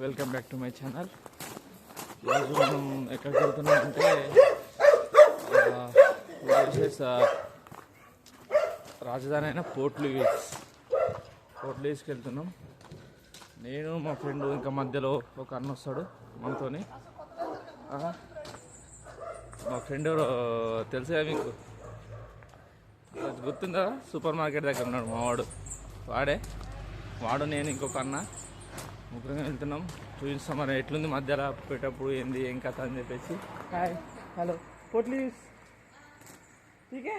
Welcome back to my channel. ఈరోజు మనం ఎక్కడికి వెళ్తున్నాం అంటే రాజధాని అయిన పోర్ట్ లూయిస్. పోర్ట్ లూయిస్కి వెళ్తున్నాం. నేను మా ఫ్రెండ్ ఇంకా మధ్యలో ఒక అన్న వస్తాడు మనతో మా ఫ్రెండ్ ఎవరో తెలుసా మీకు? అది గుర్తుందా? సూపర్ మార్కెట్ దగ్గర ఉన్నాడు మావాడు వాడే. వాడు నేను ఇంకొక అన్న. ముగ్గురం వెళ్తున్నాం. చూపిస్తాం మరి ఎట్లుంది మధ్యలో పెట్టేటప్పుడు ఏంది ఏం కథ అని చెప్పేసి. హాయ్ హలో పోట్లీస్ ఠీకే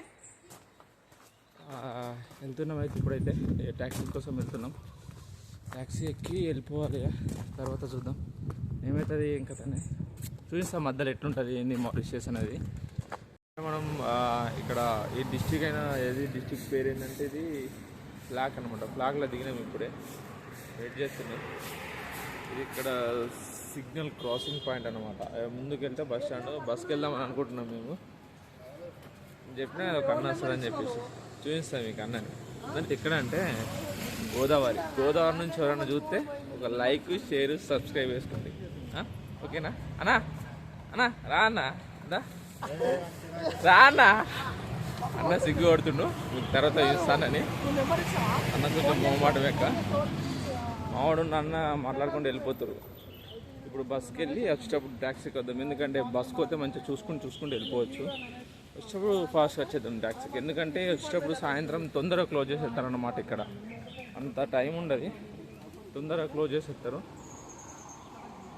వెళ్తున్నాం అయితే ఇప్పుడైతే. ట్యాక్సీ కోసం వెళ్తున్నాం. ట్యాక్సీ ఎక్కి వెళ్ళిపోవాలి ఇక. తర్వాత చూద్దాం. ఏమవుతుంది ఏం కథ అని. చూపిస్తాం మధ్యలో ఎట్లుంటుంది ఏంది మారిషియస్ అనేది. మనం ఇక్కడ ఈ డిస్టిక్ అయినా ఏది డిస్టిక్ పేరు ఏంటంటే ఇది ఫ్లాగ్ అనమాట ఫ్లాగ్లో దిగినాం ఇప్పుడే. వెయిట్ చేస్తున్నాం ఇది ఇక్కడ సిగ్నల్ క్రాసింగ్ పాయింట్ అనమాట ముందుకెళ్తే బస్ స్టాండ్ బస్కి వెళ్దామని అనుకుంటున్నాం మేము. చెప్పినా ఒక అన్న అని చెప్పేసి. చూపిస్తాం మీకు అన్నని. అంటే ఎక్కడ అంటే గోదావరి. గోదావరి నుంచి ఎవరైనా చూస్తే ఒక లైక్ షేర్ సబ్స్క్రైబ్ చేసుకోండి. ఓకేనా? అన్నా? అన్నా? రా అన్నా. దా. రా అన్నా. అన్న సిగ్గు కొడుతుండు. మీకు తర్వాత చూస్తానని. అన్న కొంచెం మొహమాట వెక్క ఆవిడ అన్న మాట్లాడుకుంటూ వెళ్ళిపోతారు. ఇప్పుడు బస్కి వెళ్ళి వచ్చేటప్పుడు ట్యాక్సీకి వద్దాం. ఎందుకంటే బస్కి వస్తే మంచిగా చూసుకుని చూసుకుంటూ వెళ్ళిపోవచ్చు. వచ్చేటప్పుడు ఫాస్ట్గా వచ్చేద్దాం ట్యాక్సీకి ఎందుకంటే వచ్చేటప్పుడు సాయంత్రం తొందరగా క్లోజ్ చేసేస్తారు అన్నమాట ఇక్కడ. అంత టైం ఉండదు. తొందరగా క్లోజ్ చేసేస్తారు.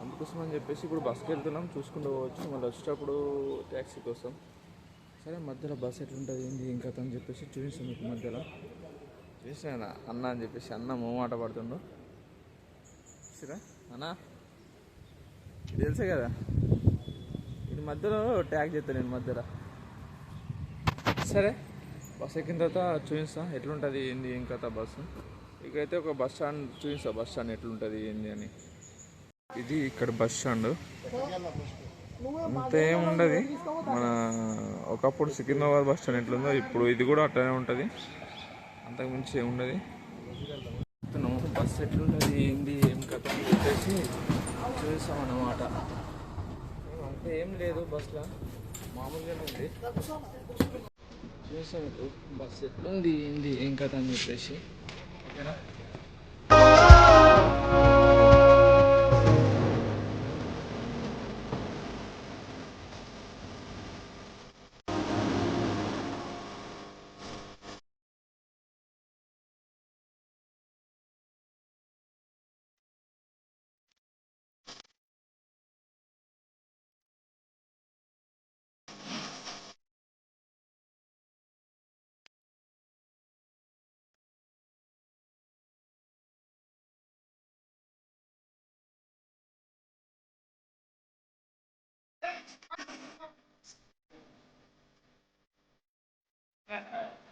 అందుకోసం అని చెప్పేసి ఇప్పుడు బస్కి వెళ్తున్నాం. చూసుకుంటూ పోవచ్చు. మళ్ళీ వచ్చేటప్పుడు ట్యాక్సీ కోసం. సరే మధ్యలో బస్ ఎట్లుంటుంది ఏంది ఇంకా అని చెప్పేసి చూపిస్తాం మీకు మధ్యలో. చూసాను అన్న అని చెప్పేసి అన్న మూమాట పడుతుండు. చూసిరా అన్న? ఇది తెలుసే కదా? ఇది మధ్యలో ట్యాగ్ చేస్తాను నేను మధ్యలో. సరే. బస్ ఎక్కిన తర్వాత చూపిస్తా. ఎట్లుంటుంది ఏంది ఏం కథ బస్సు ఇకైతే ఒక బస్ స్టాండ్ చూపిస్తా. బస్ స్టాండ్ ఎట్లుంటుంది ఏంది అని. ఇది ఇక్కడ బస్ స్టాండ్. అంత ఏం ఉండదు. మన ఒకప్పుడు సికింద్రాబాద్ బస్ స్టాండ్ ఎట్లుందో ఇప్పుడు ఇది కూడా అట్లనే ఉంటుంది. అంతకు మించి ఏం ఉండదు. బస్ ఎట్లుంటుంది ఏంది ఏం చెప్పేసి చూసామన్నమాట. అంటే ఏం లేదు బస్లో. మామూలుగానే ఉంది. చూసాం ఇప్పుడు. బస్ ఎట్లుంది ఏంది ఏం కథ అని చెప్పేసి. ఓకేనా? Uh-oh.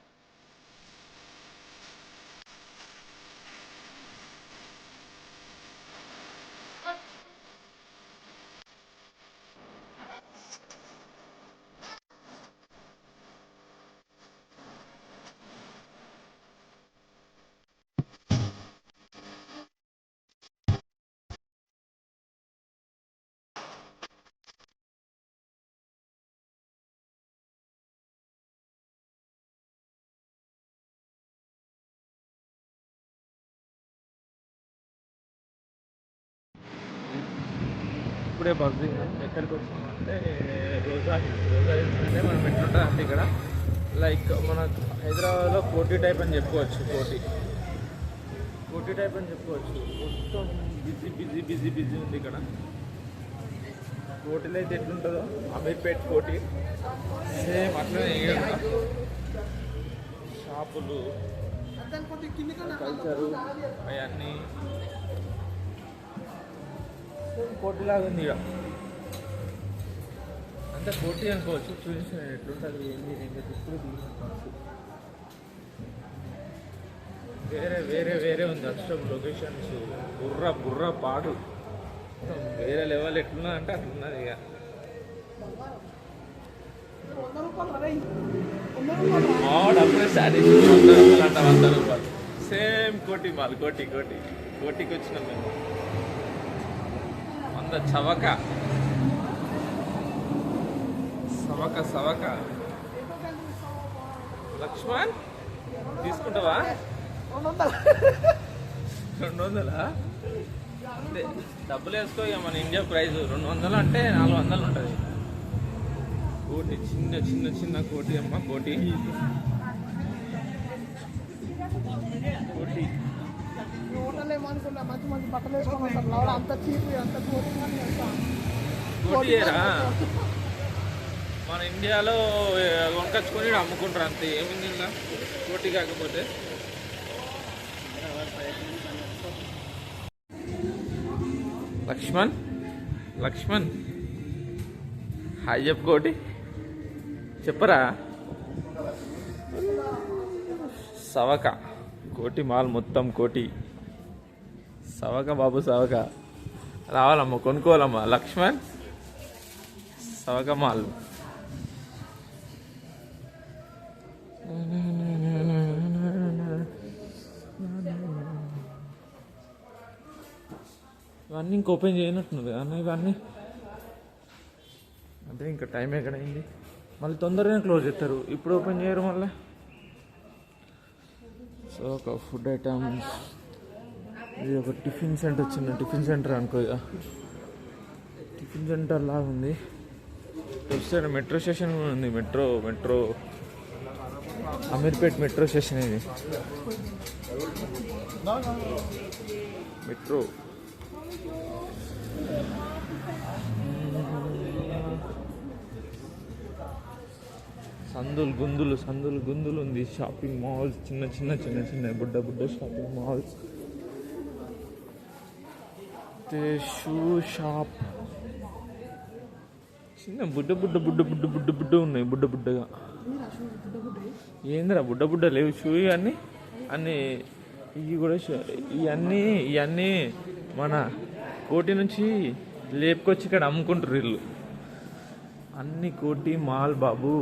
ఇప్పుడే బస్ ఎక్కడికి వచ్చామంటే రోజా రోజా అంటే మనం ఎట్లుంటుంది అంటే ఇక్కడ. లైక్ మన హైదరాబాద్లో కోటి టైప్ అని చెప్పుకోవచ్చు కోటి. కోటి టైప్ అని చెప్పుకోవచ్చు. మొత్తం బిజీ బిజీ బిజీ బిజీ ఉంది ఇక్కడ. కోటిలో అయితే ఎట్లుంటుందో అమీర్పేట్ కోటి. సేమ్ అట్లనే షాపులు కల్చరు అవన్నీ. కోటిలాగా ఉంది ఇక. అంత కోటి అనుకోవచ్చు చూసి ఎట్లుంటుంది ఏంది రెండు ఇప్పుడు తీసుకోవచ్చు. వేరే వేరే వేరే ఉంది అష్టం లొకేషన్స్. బుర్ర బుర్ర పాడు. వేరే లెవెల్ ఎట్లున్నా అంటే అట్లున్నది ఇక. అప్పుడే శారీస్ వంద రూపాయలు అంట వంద రూపాయలు. సేమ్ కోటి మాల్ కోటి కోటి. కోటికి వచ్చినాం మేము. అంత చవక. సవక సవక లక్ష్మణ్ తీసుకుంటావా? రెండు వందలా అంతే డబ్బులు వేసుకో ఇక మన ఇండియా ప్రైస్ రెండు వందలు అంటే నాలుగు వందలు ఉంటుంది. కోటి చిన్న చిన్న చిన్న కోటి అమ్మ కోటి. మంచి మంచి బట్టలు వేసుకోమంటారు అంత చీప్ అంత మన ఇండియాలో ఈడ అమ్ముకుంటారు అంతే. ఏముంది కోటి కాకపోతే. లక్ష్మణ్? లక్ష్మణ్? హాయ్ చెప్పు కోటి. చెప్పరా? సవక. కోటి మాల్ మొత్తం కోటి. సవక బాబు సవక. రావాలమ్మా కొనుక్కోవాలమ్మా. లక్ష్మణ్ సవక మాల్. ఇవన్నీ ఇంక ఓపెన్ చేయనట్టున్నది. అన్న ఇవన్నీ. అంటే ఇంకా టైం ఎక్కడైంది? మళ్ళీ తొందరగానే క్లోజ్ చేస్తారు. ఇప్పుడు ఓపెన్ చేయరు మళ్ళీ? సో ఒక ఫుడ్ ఐటమ్స్. ఇది ఒక టిఫిన్ సెంటర్ చిన్న టిఫిన్ సెంటర్ అనుకో ఇక. టిఫిన్ సెంటర్ లాగా ఉంది. సైడ్ మెట్రో స్టేషన్ కూడా ఉంది. Metro metro. Ameerpet metro station ఇది. మెట్రో. సందులు గుందులు సందులు గుందులు ఉంది. షాపింగ్ మాల్స్ చిన్న చిన్న చిన్న చిన్న బుడ్డ బుడ్డ షాపింగ్ మాల్స్ షూ షాప్. చిన్న బుడ్డ బుడ్డ బుడ్డ బుడ్డ బుడ్డ బుడ్డ ఉన్నాయి బుడ్డ బుడ్డగా. ఏందిరా బుడ్డ బుడ్డ లేవు? షూ అన్నీ? అన్నీ ఇవి కూడా ఇవన్నీ ఇవన్నీ మన కోటి నుంచి లేపుకొచ్చి ఇక్కడ అమ్ముకుంటారు వీళ్ళు. అన్ని కోటి మాల్ బాబు.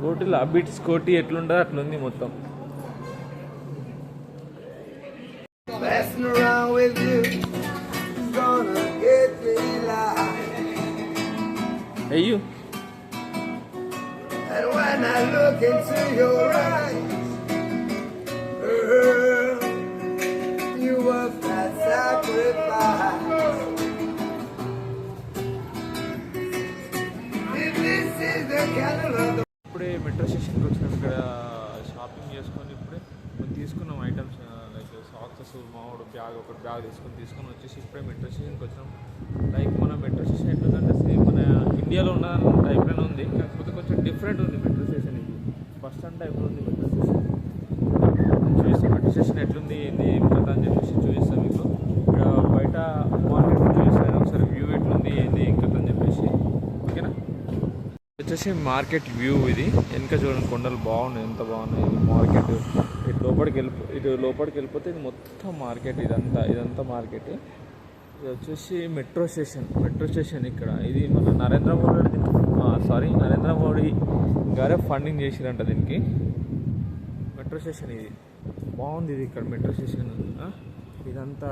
కోటిలో అబిట్స్ కోటి ఎట్లుంటుందో అట్లుంది మొత్తం. with you is gonna get me live. అయ్యు And when I look into your eyes, girl, you were that sacrifice. If this is the kind of love ఇప్పుడే మెట్రో స్టేషన్కి వచ్చినాం ఇక్కడ షాపింగ్ చేసుకొని ఇప్పుడే మేము తీసుకున్నాం ఐటమ్స్ పక్క మావాడు బ్యాగ్ ఒకటి బ్యాగ్ తీసుకొని తీసుకొని వచ్చేసి ఇప్పుడే మెట్రో స్టేషన్కి వచ్చినాం. లైక్ మన మెట్రో స్టేషన్ ఎట్లుందంటే సేమ్ మన ఇండియాలో ఉన్న టైప్లోనే ఉంది. కాకపోతే కొంచెం డిఫరెంట్ ఉంది మెట్రో స్టేషన్ ఇది. బస్ స్టాండ్ టైప్లో ఉంది మెట్రో స్టేషన్ చూస్తే మెట్రో స్టేషన్ ఎట్లుంది ఏంది ఏం అని చెప్పేసి చూపిస్తాం మీకు. ఇక్కడ బయట మార్కెట్ చూపిస్తాను ఒకసారి వ్యూ ఎట్లుంది ఏంది ఏం అని చెప్పేసి. ఓకేనా? వచ్చేసి మార్కెట్ వ్యూ ఇది. వెనక చూడండి కొండలు బాగున్నాయి ఎంత బాగున్నాయి. మార్కెట్ ఇటు లోపలికి వెళ్ళి ఇటు లోపలికి వెళ్ళిపోతే ఇది మొత్తం మార్కెట్ ఇదంతా ఇదంతా మార్కెట్. ఇది వచ్చేసి మెట్రో స్టేషన్ మెట్రో స్టేషన్ ఇక్కడ. ఇది మన నరేంద్ర మోడీ సారీ నరేంద్ర మోడీ గారే ఫండింగ్ చేసిరంట దీనికి. మెట్రో స్టేషన్ ఇది. బాగుంది ఇది ఇక్కడ మెట్రో స్టేషన్. ఆ? ఇదంతా.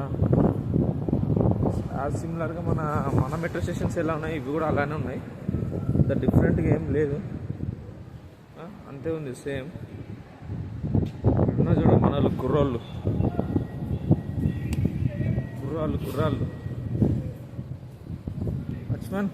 సిమిలర్గా మన మన మెట్రో స్టేషన్స్ ఎలా ఉన్నాయి ఇవి కూడా అలానే ఉన్నాయి. అంత డిఫరెంట్గా ఏం లేదు. అంతే ఉంది సేమ్. ఉన్న చూడ కుర్రోళ్ళు. కుర్రాళ్ళు కుర్రాళ్ళు. లక్ష్మణ్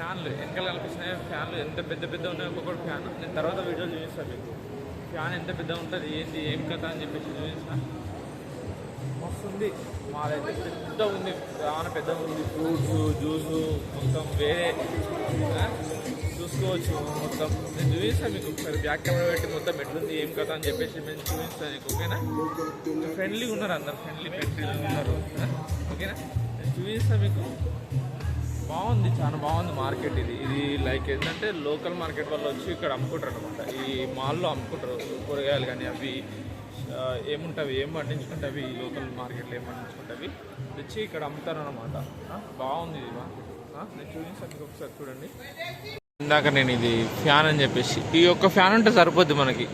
ఫ్యాన్లు వెనకాల కనిపిస్తున్నాయి ఫ్యాన్లు ఎంత పెద్ద పెద్ద ఉన్నాయో ఒక్కొక్కటి ఫ్యాన్. నేను తర్వాత వీడియో చూపిస్తాను మీకు. ఫ్యాన్ ఎంత పెద్ద ఉంటుంది ఏంటి ఏం కథ అని చెప్పేసి చూపిస్తాను మస్తు ఉంది మాదైతే పెద్ద ఉంది. చాలా పెద్ద ఉంది. ఫ్రూట్స్ జ్యూస్ మొత్తం వేరే. చూసుకోవచ్చు మొత్తం. నేను చూపిస్తాను మీకు ఒకసారి. బ్యాక్ కెమెరా పెట్టి మొత్తం ఎట్లుంది ఏం కథ అని చెప్పేసి నేను చూపిస్తాను మీకు ఓకేనా? ఫ్రెండ్లీ ఉన్నారు అందరు. ఫ్రెండ్లీ ఫ్రెండ్లీ ఉన్నారు. ఓకేనా? నేను చూపిస్తాను మీకు. బాగుంది చాలా బాగుంది మార్కెట్ ఇది. ఇది లైక్ ఏంటంటే లోకల్ మార్కెట్ వాళ్ళు వచ్చి ఇక్కడ అమ్ముకుంటారు అనమాట ఈ మాల్లో అమ్ముకుంటారు. కూరగాయలు కానీ అవి ఆ, ఏముంటవి ఏం పండించుకుంటే అవి లోకల్ మార్కెట్లో ఏం పండించుకుంటే తెచ్చి ఇక్కడ అమ్ముతారు అనమాట బాగుంది ఇది నేను చూపించాను ఒకసారి చూడండి. ఇందాక నేను ఇది ఫ్యాన్ అని చెప్పేసి ఈ ఒక్క ఫ్యాన్ ఉంటే సరిపోద్ది మనకి.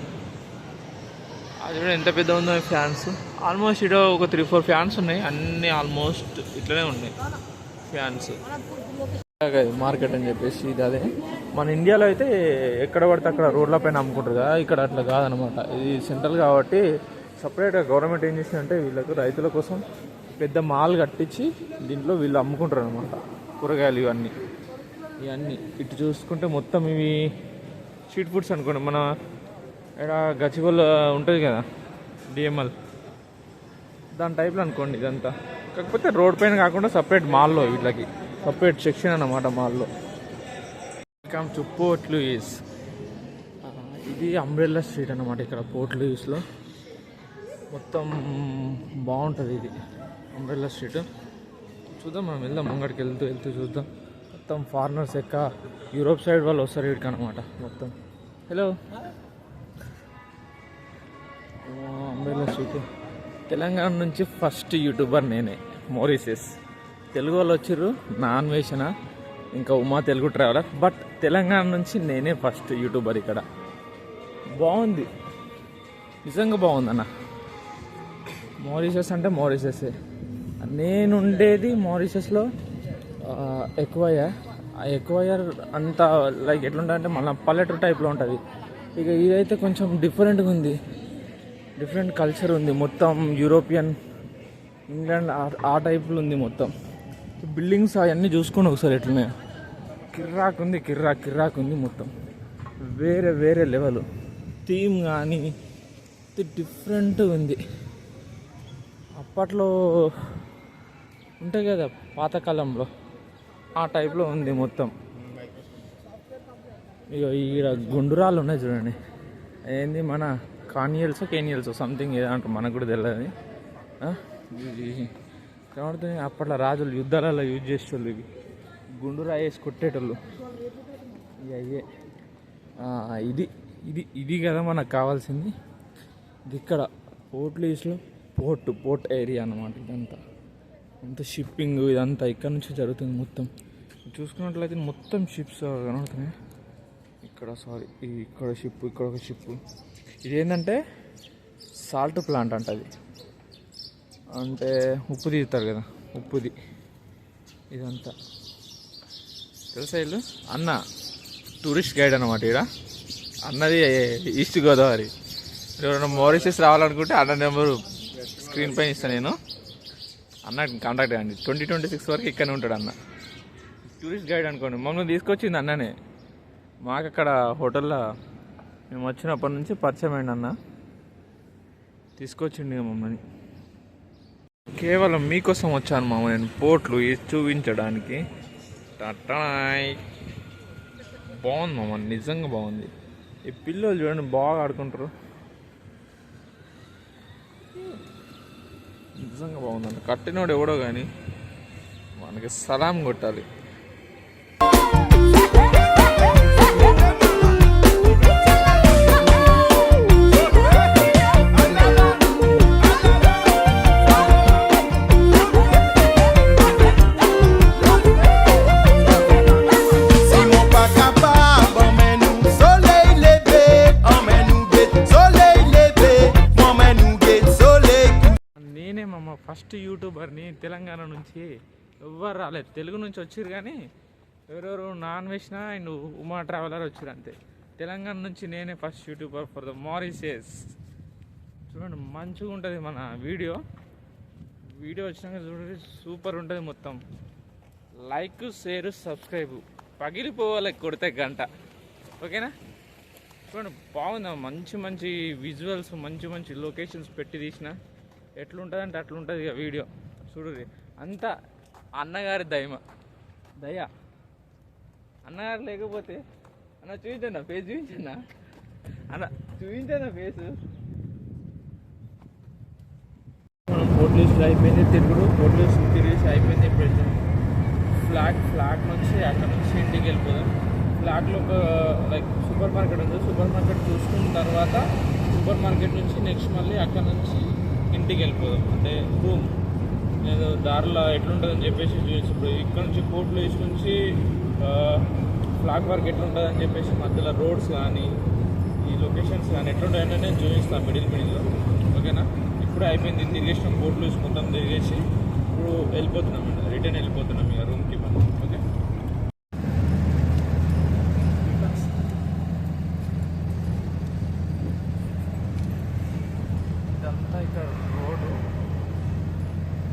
అది కూడా ఎంత పెద్ద ఉందో ఫ్యాన్స్. ఆల్మోస్ట్ ఇక్కడ ఒక త్రీ ఫోర్ ఫ్యాన్స్ ఉన్నాయి. అన్నీ ఆల్మోస్ట్ ఇట్లనే ఉన్నాయి. ఫ్యాన్స్. మార్కెట్ అని చెప్పేసి ఇది అదే. మన ఇండియాలో అయితే ఎక్కడ పడితే అక్కడ రోడ్ల పైన అమ్ముకుంటారు కదా ఇక్కడ అట్లా కాదనమాట. ఇది సెంట్రల్ కాబట్టి సపరేట్గా గవర్నమెంట్ ఏం చేసిందంటే వీళ్ళకు రైతుల కోసం పెద్ద మాల్ కట్టించి దీంట్లో వీళ్ళు అమ్ముకుంటారు అనమాట కూరగాయలు ఇవన్నీ. ఇవన్నీ. ఇటు చూసుకుంటే మొత్తం ఇవి స్ట్రీట్ ఫుడ్స్ అనుకోండి. మన ఇక్కడ గచ్చిబోల్ ఉంటుంది కదా డిఎంఎల్ దాని టైప్లో అనుకోండి ఇదంతా. కాకపోతే రోడ్ పైన కాకుండా సపరేట్ మాల్లో వీటికి సపరేట్ సెక్షన్ అన్నమాట మాల్లో. వెల్కమ్ టు పోర్ట్ లూయిస్ ఇది అంబ్రెల్లా స్ట్రీట్ అన్నమాట ఇక్కడ పోర్ట్ లూయిస్లో మొత్తం బాగుంటుంది ఇది అంబ్రెల్లా స్ట్రీట్ చూద్దాం మనం వెళ్దాం ముంగడికి వెళ్తూ వెళ్తూ చూద్దాం. మొత్తం ఫారినర్స్ ఎక్క యూరోప్ సైడ్ వాళ్ళు వస్తారు వీడికి అనమాట మొత్తం. హలో అంబ్రెల్లా స్ట్రీట్ తెలంగాణ నుంచి ఫస్ట్ యూట్యూబర్ నేనే మోరిసెస్. తెలుగు వాళ్ళు వచ్చిర్రు నా అన్వేషణ ఇంకా ఉమా తెలుగు ట్రావెలర్. బట్ తెలంగాణ నుంచి నేనే ఫస్ట్ యూట్యూబర్ ఇక్కడ. బాగుంది. నిజంగా బాగుంది అన్న అంటే మోరిషసే నేను ఉండేది మోరిషస్లో ఎక్కువయ్యా ఆ ఎక్కువయ్యర్ అంత లైక్ ఎట్లుంటుందంటే మన పల్లెటూరు టైప్లో ఉంటుంది. ఇక ఇదైతే కొంచెం డిఫరెంట్గా ఉంది. డిఫరెంట్ కల్చర్ ఉంది. మొత్తం యూరోపియన్ ఇంగ్లాండ్ ఆ- టైప్లో ఉంది మొత్తం. బిల్డింగ్స్ అవన్నీ చూసుకోండి ఒకసారి ఎట్లనే కిర్రాక్ ఉంది కిర్రాక్ కిర్రాక్ ఉంది మొత్తం. వేరే వేరే లెవెల్ థీమ్ కానీ డిఫరెంట్ ఉంది. అప్పట్లో ఉంటాయి కదా పాతకాలంలో. ఆ టైప్లో ఉంది మొత్తం. ఇక ఈడ గుండురాలు ఉన్నాయి చూడండి. ఏంది మన కానియల్స్ కేనియల్స్ సంథింగ్ ఏదో అంటారు. మనకు కూడా తెలియదు కనబడుతున్నాయి అప్పట్లో రాజులు యుద్ధాలలో యూజ్ చేసేటోళ్ళు ఇవి. గుండురా వేసి కొట్టేటోళ్ళు. అయ్యే ఇది ఇది ఇది కదా మనకు కావాల్సింది. ఇది ఇక్కడ పోర్ట్ లీస్లో పోర్ట్ పోర్ట్ ఏరియా అన్నమాట ఇదంతా. అంత షిప్పింగ్ ఇదంతా ఇక్కడ నుంచి జరుగుతుంది మొత్తం. చూసుకున్నట్లయితే మొత్తం షిప్స్ కనబడుతున్నాయి ఇక్కడ సారీ ఇక్కడ షిప్ ఇక్కడ ఒక షిప్. ఇది ఏంటంటే సాల్ట్ ప్లాంట్ అంట అది. అంటే ఉప్పు తీస్తారు కదా ఉప్పుది. ఇదంతా. తెలుసా ఇల్లు అన్న టూరిస్ట్ గైడ్ అనమాట ఇక్కడ అన్నది ఈస్ట్ గోదావరి ఎవరైనా మారిషస్ రావాలనుకుంటే అన్న నెంబరు స్క్రీన్ పైన ఇస్తాను నేను. అన్న కాంటాక్ట్ కండి ట్వంటీ ట్వంటీ సిక్స్ వరకు ఇక్కడనే ఉంటాడు అన్న. టూరిస్ట్ గైడ్ అనుకోండి. మమ్మల్ని తీసుకొచ్చింది అన్ననే. మాకు అక్కడ హోటల్లో మేము వచ్చినప్పటి నుంచి పరిచయం అన్న. తీసుకొచ్చిండు మమ్మల్ని. కేవలం మీకోసం వచ్చాను మామ నేను పోట్లు చూపించడానికి. టటాయ్. బాగుంది మామ నిజంగా బాగుంది. ఈ పిల్లలు చూడండి బాగా ఆడుకుంటారు. నిజంగా బాగుందండి. కట్టినోడు ఎవడో కానీ మనకి సలాం కొట్టాలి. ఎవరిని తెలంగాణ నుంచి ఎవ్వరు రాలేదు. తెలుగు నుంచి వచ్చారు కానీ ఎవరెవరు నాన్ వెజ్నా అండ్ ఉమా ట్రావెలర్ వచ్చారు అంతే. తెలంగాణ నుంచి నేనే first YouTuber for the Mauritius చూడండి మంచిగా ఉంటుంది మన వీడియో. వీడియో వచ్చినాక చూడండి సూపర్ ఉంటుంది మొత్తం. Like share subscribe. పగిలిపోవాలి కొడితే గంట. ఓకేనా? చూడండి బాగుంది. మంచి మంచి విజువల్స్ మంచి మంచి లొకేషన్స్ పెట్టి తీసిన. ఎట్లుంటుంది అంటే అట్లుంటుంది ఇక వీడియో. చూడండి అంతా అన్నగారి దయమ. దయ. అన్నగారు లేకపోతే అన్న చూపించండి ఫేస్ చూపించండి అన్న చూపించండి ఫేస్ మనం అయిపోయింది తిరుగుడు. పోర్టులీస్ తిరిగేసి అయిపోయింది ఇప్పుడైతే ఫ్లాట్ ఫ్లాట్ నుంచి అక్కడ నుంచి ఇంటికి వెళ్ళిపోదాం. ఫ్లాట్లో ఒక లైక్ సూపర్ మార్కెట్ ఉంది. సూపర్ మార్కెట్ చూసుకున్న తర్వాత సూపర్ మార్కెట్ నుంచి నెక్స్ట్ మళ్ళీ అక్కడ నుంచి ఇంటికి వెళ్ళిపోదాం. అంటే రూమ్ దారిలో ఎట్లుంటుందని చెప్పేసి చూసి ఇప్పుడు ఇక్కడ నుంచి కోర్టులో వేసి నుంచి ఫ్లాగ్ వర్క్ ఎట్లుంటుందని చెప్పేసి మధ్యలో రోడ్స్ కానీ ఈ లొకేషన్స్ కానీ ఎట్లుంటాయని నేను చూపిస్తాను మిడిల్ మిడిల్లో. ఓకేనా? ఇప్పుడు అయిపోయింది తిరిగేసినాం. కోర్టులో తీసుకుంటాం మొత్తం తిరిగేసి ఇప్పుడు వెళ్ళిపోతున్నాం రిటర్న్ వెళ్ళిపోతున్నాం ఇక రూమ్కి మనం ఓకే ఇదంతా ఇక్కడ రోడ్డు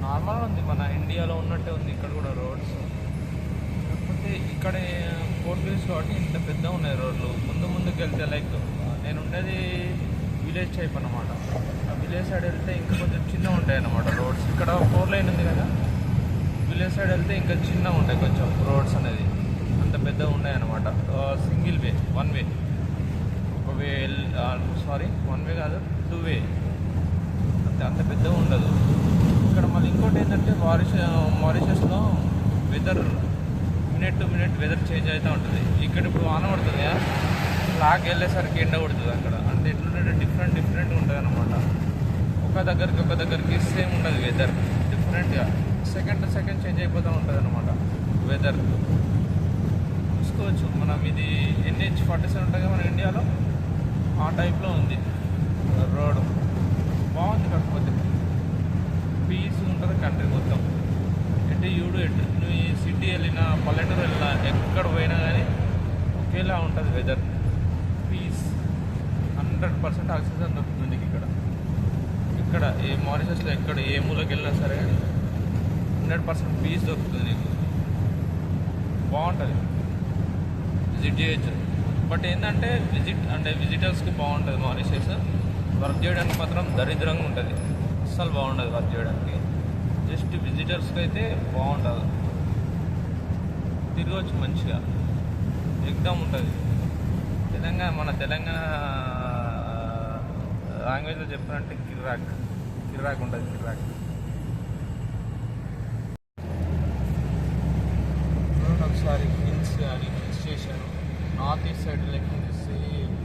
నార్మల్ ఉంది మన ఇండియాలో ఉన్నట్టే ఉంది ఇక్కడ కూడా రోడ్స్ కాకపోతే ఇక్కడ పోర్టుగీస్ కాబట్టి ఇంత పెద్ద ఉన్నాయి రోడ్లు ముందు ముందుకు లైక్ నేను ఉండేది విలేజ్ టైప్ అనమాట ఆ విలేజ్ సైడ్ వెళ్తే ఇంకా కొంచెం చిన్న ఉంటాయి అన్నమాట రోడ్స్. ఇక్కడ ఫోర్ లైన్ ఉంది కదా? విలేజ్ సైడ్ వెళ్తే ఇంకా చిన్న ఉంటాయి కొంచెం రోడ్స్ అనేది. అంత పెద్దగా ఉన్నాయి అనమాట సింగిల్ వే వన్ వే. ఒక వే సారీ వన్ వే కాదు టూ వే. అంతే అంత పెద్దగా ఉండదు. ఇక్కడ మళ్ళీ ఇంకోటి ఏంటంటే మారిష మారిషస్లో weather minute to minute weather change అవుతూ ఉంటుంది. ఇక్కడ ఇప్పుడు వాన పడుతుంది? కదా, లాక్ వెళ్ళేసరికి ఎండ కొడుతుంది అక్కడ. అంటే ఎట్లుంటే డిఫరెంట్ డిఫరెంట్ ఉంటుంది అనమాట ఒక దగ్గరికి ఒక దగ్గరికి సేమ్ ఉండదు వెదర్ డిఫరెంట్గా సెకండ్ సెకండ్ చేంజ్ అయిపోతూ ఉంటుంది అనమాట వెదర్ చూసుకోవచ్చు. మనం ఇది ఎన్హెచ్ ఫార్టీ సెవెన్ ఉంటుంది మన ఇండియాలో? ఆ టైప్లో ఉంది. రోడ్ బాగుంది కాకపోతే. పీస్ ఉంటుంది కంట్రీ మొత్తం. ఎటు చూడు ఎటు నువ్వు ఈ సిటీ వెళ్ళినా పల్లెటూరు వెళ్ళినా ఎక్కడ పోయినా కానీ ఒకేలా ఉంటుంది వెదర్ హండ్రెడ్ పర్సెంట్ ఆక్సిజన్ దొరుకుతుంది ఇక్కడ. ఇక్కడ ఏ మారిషస్లో ఎక్కడ ఏ మూలకి వెళ్ళినా సరే హండ్రెడ్ పర్సెంట్ పీస్ దొరుకుతుంది నీకు. బాగుంటుంది. విజిట్ చేయొచ్చు. బట్ ఏంటంటే విజిట్ అంటే విజిటర్స్కి బాగుంటుంది మారిషస్. వర్క్ చేయడానికి మాత్రం దరిద్రంగా ఉంటుంది. అస్సలు బాగుండదు వర్క్ చేయడానికి. జస్ట్ విజిటర్స్కి అయితే బాగుంటుంది తిరగవచ్చు మంచిగా. ఎగ్జామ్ ఉంటుంది. తెలంగాణ మన తెలంగాణ లాంగ్వేజ్లో చెప్పారంటే కిర్రాక్. కిర్రాక్ ఉంటుంది కిర్రాక్. ఒకసారి హిల్స్ అని hill station north east side లెక్క సేమ్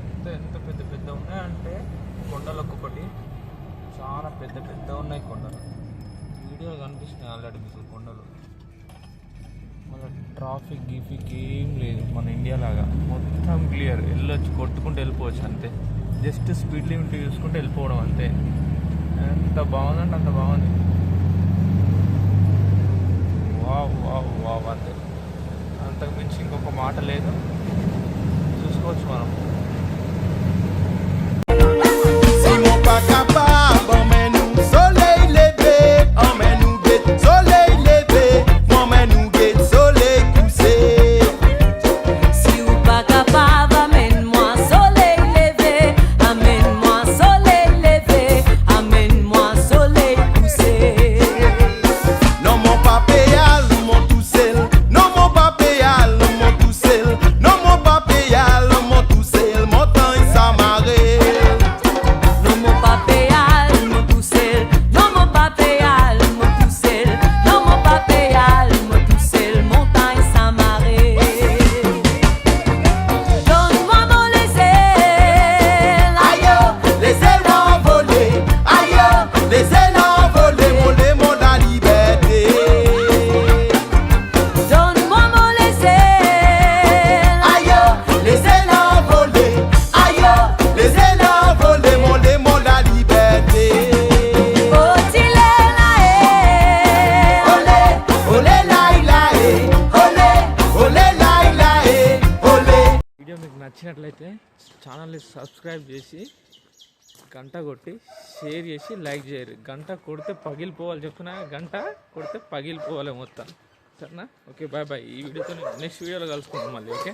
ఎంత ఎంత పెద్ద పెద్ద ఉన్నాయంటే కొండలు ఒక్కొక్కటి. చాలా పెద్ద పెద్ద ఉన్నాయి కొండలు. వీడియో కనిపిస్తున్నాయి ఆల్రెడీ మీకు కొండలు. మన ట్రాఫిక్ గీఫిక్ ఏం లేదు. మన ఇండియా లాగా. మొత్తం క్లియర్ వెళ్ళొచ్చు కొట్టుకుంటూ వెళ్ళిపోవచ్చు అంతే. జస్ట్ స్పీడ్ లిమిట్ చూసుకుంటూ వెళ్ళిపోవడం అంతే. ఎంత బాగుందంటే అంత బాగుంది. వావ్ వావ్ వావ్ అంతే. అంతకు మించి ఇంకొక మాట లేదు. చూసుకోవచ్చు మనం. గంట కొట్టి షేర్ చేసి లైక్ చేయరు. గంట కొడితే పగిలిపోవాలి. చెప్తున్నా గంట కొడితే పగిలిపోవాలి మొత్తం. సరేనా? Okay bye bye. ఈ వీడియోతో నెక్స్ట్ వీడియోలో కలుసుకుందాం మళ్ళీ ఓకే?